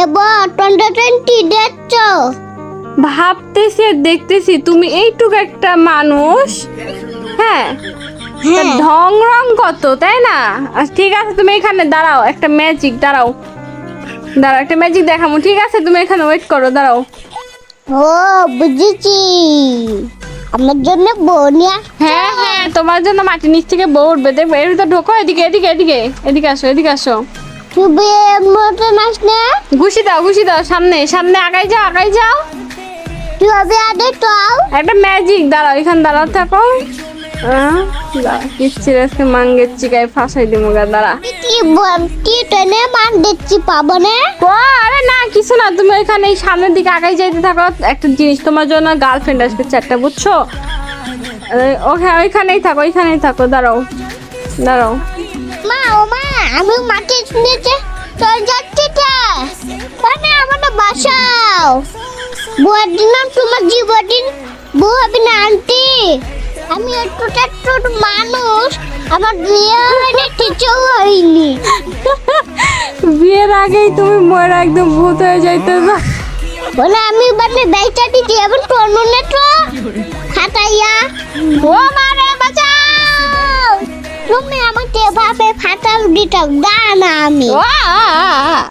এবার twenty twenty দেখছ? ভাবতেছি আর দেখতেছি তুমি এইটুকু একটা মানুষ। হ্যাঁ তা হ্যাঁ। ঢং রং কত তাই না? আচ্ছা, ঠিক আছে তুমি এখানে দাঁড়াও একটা ম্যাজিক দাঁড়াও। দাঁড়াও একটা ম্যাজিক দেখাবো ঠিক আছে তুমি এখানে ওয়েট করো দাঁড়াও। ও বুঝেছি। আমার জন্য বনিয়া হ্যাঁ হ্যাঁ তোমার জন্য মাটির নিচ থেকে বউ উঠবে। দেখবে এর ভিতর ঢোকো এদিকে এদিকে এদিকে এদিকে আসো এদিকে আসো। ঘুষি দাও ঘুষি দাও সামনে সামনে আগাই যাও আগাই যাও। একটা ম্যাজিক দাঁড়াও এখানে দাঁড়াও থাকো। আজকে মাঙ্গের চিকায় ফাঁসাই দিমু গা দাঁড়া। কি কি টেনে পাবো না? আরে না কিছু না তুমি এই সামনের দিকে আগাই যাইতে থাকো। একটা জিনিস তোমার জন্য গার্লফ্রেন্ড আসবে চারটা বুঝছ? ওকে ওইখানেই থাকো ওইখানেই থাকো দাঁড়াও দাঁড়াও। মা ও মা আমি মাকে শুনেছে চল যাচ্ছি মানে আমাকে বাসাও বুয়ার দিন তোমার জীবদিন বউ হবে না আন্টি। আমি একটু একটু মানুষ। আমার বিয়ে হয়নি কিছুও হয়নি। বিয়ের আগেই তুমি মরে একদম ভূত হয়ে যাইতে না। বলে আমি মানে বেচা দিচ্ছি এবার তো অন্য তো। খাটাইয়া। ও মারে বাঁচাও। তুমি আমাকে এভাবে ফাটাল দিতাম না আমি ও, আ, আ, আ।